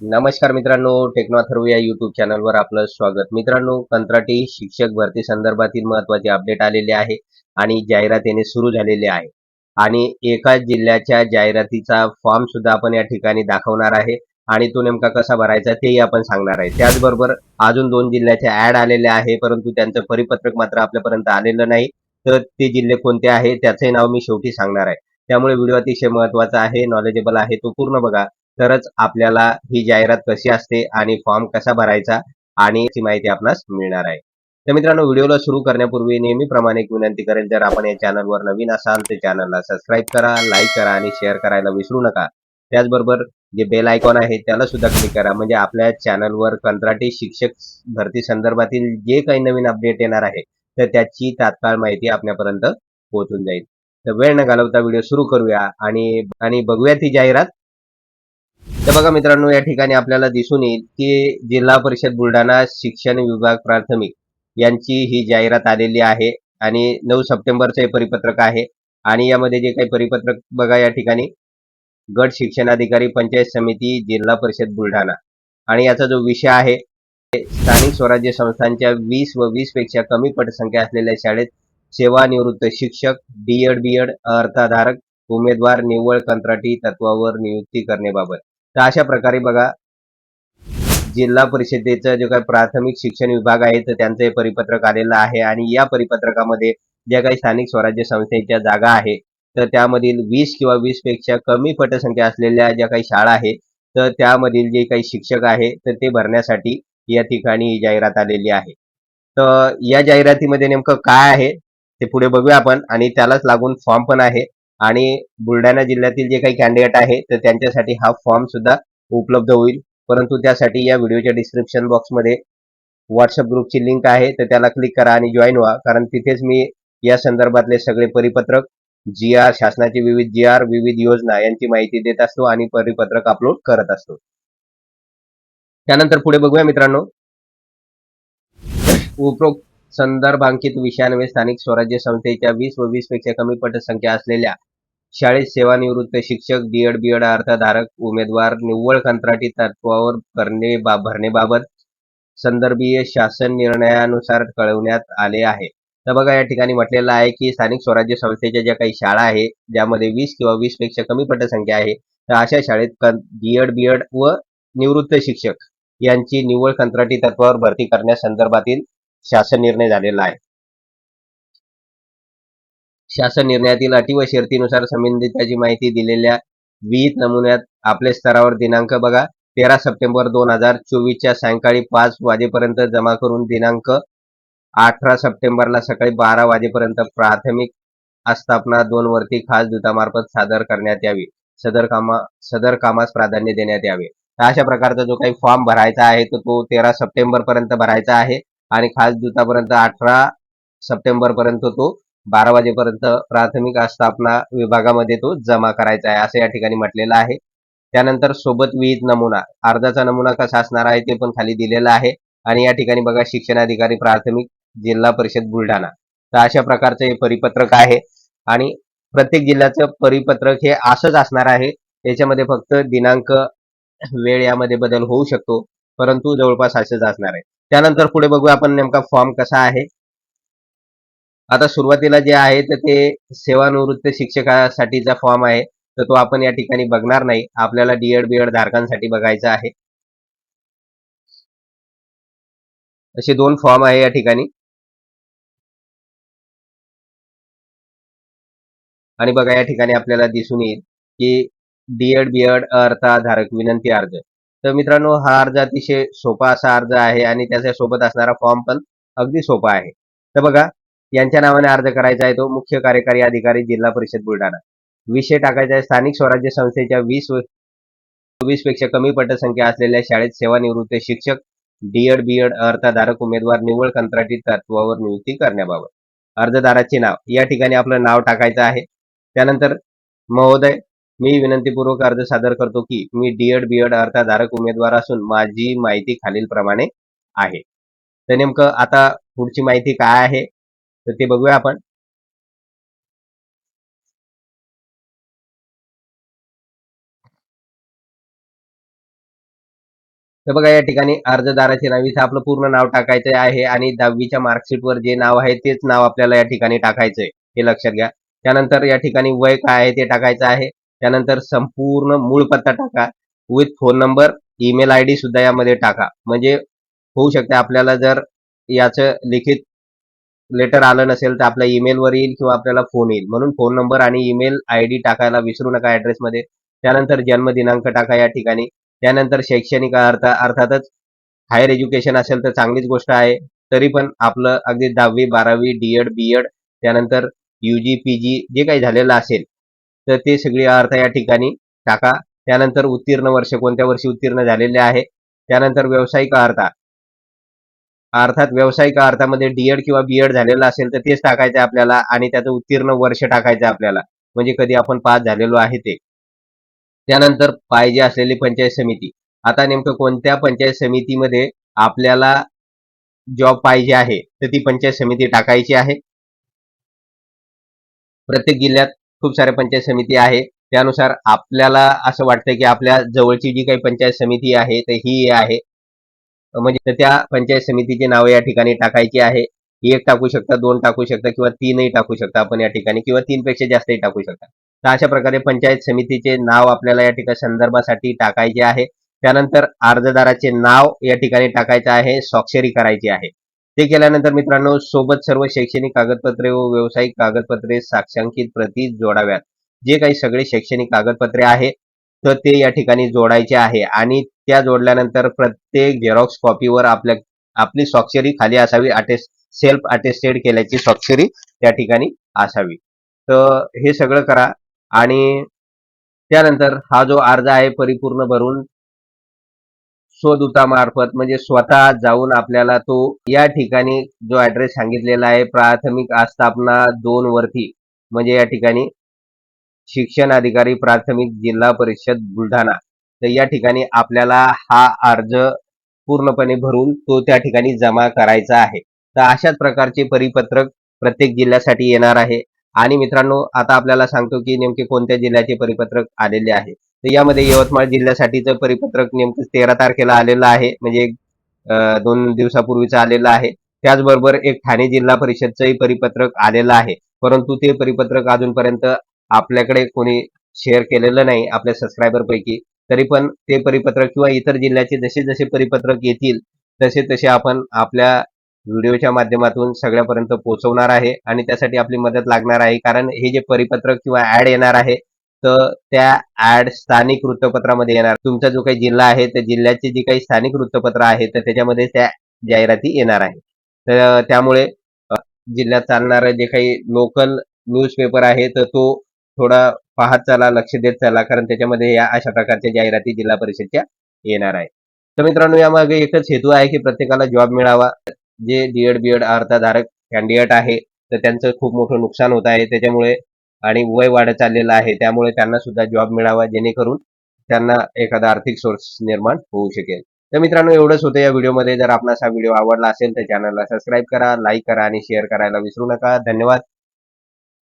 नमस्कार मित्रांनो टेक्नॉथर्व या युट्यूब चॅनलवर आपलं स्वागत. मित्रांनो कंत्राटी शिक्षक भरती संदर्भातील महत्त्वाचे अपडेट आलेले आहे आणि जाहिरात येणे सुरू झालेले आहे. आणि एका जिल्ह्याच्या जाहिरातीचा फॉर्म सुद्धा आपण या ठिकाणी दाखवणार आहे आणि तो नेमका कसा भरायचा तेही आपण सांगणार आहे. त्याचबरोबर अजून दोन जिल्ह्याच्या ऍड आलेले आहे परंतु त्यांचं परिपत्रक मात्र आपल्यापर्यंत आलेलं नाही. तर ते जिल्हे कोणते आहे त्याचंही नाव मी शेवटी सांगणार आहे. त्यामुळे व्हिडिओ अतिशय महत्त्वाचा आहे नॉलेजेबल आहे तो पूर्ण बघा. तरच आपल्याला ही जाहिरात कशी असते आणि फॉर्म कसा भरायचा आणि ती माहिती आपणास मिळणार आहे. तर मित्रांनो व्हिडिओला सुरू करण्यापूर्वी नेहमीप्रमाणे एक विनंती करेल जर आपण या चॅनलवर नवीन असाल तर चॅनलला सबस्क्राईब करा लाईक करा आणि शेअर करायला विसरू नका. त्याचबरोबर जे बेल आयकॉन आहे त्याला सुद्धा क्लिक करा. म्हणजे आपल्या चॅनलवर कंत्राटी शिक्षक भरती संदर्भातील जे काही नवीन अपडेट येणार आहे तर त्याची तात्काळ माहिती आपल्यापर्यंत पोहोचून जाईल. तर वेळ न घालवता व्हिडिओ सुरू करूया आणि आणि बघूया ती जाहिरात तर बघा मित्रांनो या ठिकाणी आपल्याला दिसून येईल की जिल्हा परिषद बुलढाणा शिक्षण विभाग प्राथमिक यांची ही जाहिरात आलेली आहे आणि नऊ सप्टेंबरचं हे परिपत्रक आहे. आणि यामध्ये जे काही परिपत्रक बघा या ठिकाणी. गट शिक्षणाधिकारी पंचायत समिती जिल्हा परिषद बुलढाणा. आणि याचा जो विषय आहे स्थानिक स्वराज्य संस्थांच्या वीस व वीसपेक्षा कमी पटसंख्या असलेल्या शाळेत सेवानिवृत्त शिक्षक डीएड बीएड अर्थाधारक उमेदवार निव्वळ कंत्राटी तत्वावर नियुक्ती करण्याबाबत. तर अशा प्रकारे बघा जिल्हा परिषदेचं जे काही प्राथमिक शिक्षण विभाग आहे तर त्यांचं हे परिपत्रक आलेलं आहे आणि या परिपत्रकामध्ये ज्या काही स्थानिक स्वराज्य संस्थेच्या जागा आहे तर त्यामधील वीस किंवा वीसपेक्षा कमी पटसंख्या असलेल्या ज्या काही शाळा आहे तर त्यामधील जे काही शिक्षक आहे तर ते भरण्यासाठी या ठिकाणी ही जाहिरात आलेली आहे. तर या जाहिरातीमध्ये नेमकं काय आहे ते पुढे बघूया आपण आणि त्यालाच लागून फॉर्म पण आहे. आणि बुलढाणा जिल्ह्यातील जे काही कॅन्डिडेट आहे तर त्यांच्यासाठी हा फॉर्म सुद्धा उपलब्ध होईल. परंतु त्यासाठी या व्हिडिओच्या डिस्क्रिप्शन बॉक्समध्ये व्हॉट्सअप ग्रुपची लिंक आहे तर त्याला क्लिक करा आणि जॉईन व्हा. कारण तिथेच मी या संदर्भातले सगळे परिपत्रक जी आर शासनाची विविध जी आर विविध योजना यांची माहिती देत असतो आणि परिपत्रक अपलोड करत असतो. त्यानंतर पुढे बघूया मित्रांनो. उपरोक्त संदर्भांकित विषयान्वये स्थानिक स्वराज्य संस्थेच्या वीस व वीसपेक्षा कमी पटसंख्या असलेल्या शाळेत सेवानिवृत्त शिक्षक डीएड बीएड अर्थधारक उमेदवार निव्वळ कंत्राटी तत्वावर करणे भरणेबाबत भरण्याबाबत संदर्भीय शासन निर्णयानुसार कळवण्यात आले आहे. तर बघा या ठिकाणी म्हटलेलं आहे की स्थानिक स्वराज्य संस्थेच्या ज्या काही शाळा आहे ज्यामध्ये वीस किंवा वीसपेक्षा कमी पटसंख्या आहे तर अशा शाळेत डीएड बीएड व निवृत्त शिक्षक यांची निव्वळ कंत्राटी तत्वावर भरती करण्यासंदर्भातील शासन निर्णय झालेला आहे. शासन निर्णयातील अटी व शर्तीनुसार संबंधिताची माहिती दिलेल्या विहित नमुन्यात आपल्या स्तरावर दिनांक बघा. तेरा सप्टेंबर दोन हजार चोवीसच्या सायंकाळी पाच वाजेपर्यंत जमा करून दिनांक अठरा सप्टेंबरला सकाळी बारा वाजेपर्यंत प्राथमिक आस्थापना दोन वरती खास दूतामार्फत सादर करण्यात यावी. सदर कामा सदर कामास प्राधान्य देण्यात यावे. तर अशा प्रकारचा जो काही फॉर्म भरायचा आहे तो तो तेरा सप्टेंबर पर्यंत भरायचा आहे आणि खास दूतापर्यंत अठरा सप्टेंबर पर्यंत तो बारा वाजेपर्यंत प्राथमिक आस्थापना विभागामध्ये तो जमा करायचा आहे असं या ठिकाणी म्हटलेलं आहे. त्यानंतर सोबत विहित नमुना अर्जाचा नमुना कसा असणार आहे ते पण खाली दिलेला आहे. आणि या ठिकाणी बघा शिक्षणाधिकारी प्राथमिक जिल्हा परिषद बुलढाणा. तर अशा प्रकारचं हे परिपत्रक आहे. आणि प्रत्येक जिल्ह्याचं परिपत्रक हे असंच असणार आहे. याच्यामध्ये फक्त दिनांक वेळ यामध्ये बदल होऊ शकतो. परंतु जवळपास असंच असणार आहे. त्यानंतर पुढे बघूया आपण नेमका फॉर्म कसा आहे. आता सुरुवातीला जे आहे तर ते सेवानिवृत्त शिक्षकासाठीचा फॉर्म आहे. तर तो आपण या ठिकाणी बघणार नाही. आपल्याला डीएड बीएड धारकांसाठी बघायचा आहे. असे दोन फॉर्म आहे या ठिकाणी. आणि बघा या ठिकाणी आपल्याला दिसून येईल की डीएड बीएड अर्थाधारक विनंती अर्ज. तर मित्रांनो हा अर्ज अतिशय सोपा असा अर्ज आहे आणि त्याच्या सोबत असणारा फॉर्म पण अगदी सोपा आहे. तर बघा यांच्या नावाने अर्ज करायचा आहे तो मुख्य कार्यकारी अधिकारी जिल्हा परिषद बुलढाणा. विषय टाकायचा आहे. स्थानिक स्वराज्य संस्थेच्या वीस वीसपेक्षा कमी पटसंख्या असलेल्या शाळेत सेवानिवृत्त शिक्षक डीएड बीएड अर्थधारक उमेदवार निव्वळ कंत्राटी तत्वावर नियुक्ती करण्याबाबत. अर्जदाराचे नाव. या ठिकाणी आपलं नाव टाकायचं आहे. त्यानंतर महोदय मी विनंतीपूर्वक अर्ज सादर करतो की मी डीएड बीएड अर्थधारक उमेदवार असून माझी माहिती खालीलप्रमाणे आहे. तर नेमकं आता पुढची माहिती काय आहे? तर ते बघूया आपण. तर बघा या ठिकाणी अर्जदाराचे नाव इथं आपलं पूर्ण नाव टाकायचं आहे आणि दहावीच्या मार्कशीटवर जे नाव आहे तेच नाव आपल्याला या ठिकाणी टाकायचंय. हे लक्षात घ्या. त्यानंतर या ठिकाणी वय काय आहे ते टाकायचं आहे. त्यानंतर संपूर्ण मूळ पत्ता टाका. With phone number email I D सुद्धा यामध्ये टाका. म्हणजे होऊ शकते आपल्याला जर याचं लिखित लेटर आलं नसेल तर आपल्या ईमेलवर येईल किंवा आपल्याला फोन येईल. म्हणून फोन नंबर आणि ईमेल आय डी टाकायला विसरू नका ऍड्रेसमध्ये त्यानंतर जन्मदिनांक टाका या ठिकाणी. त्यानंतर शैक्षणिक अर्थ अर्थातच हायर एज्युकेशन असेल तर चांगलीच गोष्ट आहे. तरी पण आपलं अगदी दहावी बारावी डीएड बीएड त्यानंतर युजी पीजी जे काही झालेलं असेल तर ते सगळे अर्थ या ठिकाणी टाका. त्यानंतर उत्तीर्ण वर्ष कोणत्या वर्षी उत्तीर्ण झालेले आहे? त्यानंतर व्यावसायिक अर्थ. अर्थात व्यावसायिक अर्थामध्ये डीएड किंवा बीएड झालेलं असेल तर तेच टाकायचं आपल्याला आणि त्याचं उत्तीर्ण वर्ष टाकायचं आपल्याला. म्हणजे कधी आपण पास झालेलो आहे ते. त्यानंतर पाहिजे असलेली पंचायत समिती. आता नेमकं कोणत्या पंचायत समितीमध्ये आपल्याला जॉब पाहिजे आहे तर ती पंचायत समिती टाकायची आहे. प्रत्येक जिल्ह्यात खूप साऱ्या पंचायत समिती आहे. त्यानुसार आपल्याला असं वाटतं की आपल्या जवळची जी काही पंचायत समिती आहे तर ही आहे. म्हणजे त्या पंचायत समितीचे नाव या ठिकाणी टाकायची आहे. एक टाकू शकता दोन टाकू शकता किंवा तीनही टाकू शकता आपण या ठिकाणी किंवा तीनपेक्षा जास्तही टाकू शकता. तर अशा प्रकारे पंचायत समितीचे नाव आपल्याला या ठिकाणी संदर्भासाठी टाकायचे आहे. त्यानंतर अर्जदाराचे नाव या ठिकाणी टाकायचं आहे स्वाक्षरी करायची आहे. ते केल्यानंतर मित्रांनो सोबत सर्व शैक्षणिक कागदपत्रे व व्यावसायिक कागदपत्रे साक्षांकित प्रती जोडाव्यात. जे काही सगळे शैक्षणिक कागदपत्रे आहे तर ते या ठिकाणी जोडायचे आहे. आणि त्या जोडल्यानंतर प्रत्येक झेरॉक्स कॉपीवर आपल्या आपली स्वाक्षरी खाली असावी अटेस्ट सेल्फ अटेस्टेड केल्याची स्वाक्षरी त्या ठिकाणी असावी. तर हे सगळं करा. आणि त्यानंतर हा जो अर्ज आहे परिपूर्ण भरून स्वदूतामार्फत म्हणजे स्वतः जाऊन आपल्याला तो या ठिकाणी जो ऍड्रेस सांगितलेला आहे प्राथमिक आस्थापना दोन वरती म्हणजे या ठिकाणी शिक्षण अधिकारी प्राथमिक जिल्हा परिषद बुलढाणा. तर या ठिकाणी आपल्याला हा अर्ज पूर्णपणे भरून तो त्या ठिकाणी जमा करायचा आहे. तर अशाच प्रकारचे परिपत्रक प्रत्येक जिल्ह्यासाठी येणार आहे. आणि मित्रांनो आता आपल्याला सांगतो की नेमके कोणत्या जिल्ह्याचे परिपत्रक आलेले आहे. तर यामध्ये यवतमाळ जिल्ह्यासाठीचं परिपत्रक नेमकं तेरा तारखेला आलेलं आहे. म्हणजे दोन दिवसापूर्वीच आलेलं आहे. त्याचबरोबर एक ठाणे जिल्हा परिषदचंही परिपत्रक आलेलं आहे. परंतु ते परिपत्रक अजूनपर्यंत आपल्याकडे कोणी शेअर केलेलं नाही आपल्या सबस्क्रायबर पैकी तरी पण ते परिपत्रक किंवा इतर जिल्ह्याचे जसे जसे परिपत्रक येतील तसे तसे आपण आपल्या व्हिडिओच्या माध्यमातून सगळ्यापर्यंत पोहोचवणार आहे आणि त्यासाठी आपली मदत लागणार आहे. कारण हे जे परिपत्रक किंवा ऍड येणार आहे तर त्या ऍड स्थानिक वृत्तपत्रामध्ये येणार. तुमचा जो काही जिल्हा आहे त्या जिल्ह्याचे जे काही स्थानिक वृत्तपत्र आहे तर त्याच्यामध्ये त्या जाहिराती येणार आहे. तर त्यामुळे जिल्ह्यात चालणारं जे काही लोकल न्यूजपेपर आहे तर तो थोडा पाहत चला लक्ष देत चला कारण त्याच्यामध्ये या अशा प्रकारच्या जाहिराती जिल्हा परिषदच्या येणार आहे तर मित्रांनो यामागे एकच हेतू आहे की प्रत्येकाला जॉब मिळावा. जे डीएड बीएड अर्थधारक कॅन्डिडेट आहे तर त्यांचं खूप मोठं नुकसान होत आहे. त्याच्यामुळे आणि वय वाढत चाललेलं आहे. त्यामुळे त्यांना सुद्धा जॉब मिळावा जेणेकरून त्यांना एखादा आर्थिक सोर्स निर्माण होऊ शकेल. तर मित्रांनो एवढंच होतं या व्हिडिओमध्ये. जर आपणास हा व्हिडिओ आवडला असेल तर चॅनलला सबस्क्राईब करा लाईक करा आणि शेअर करायला विसरू नका. धन्यवाद.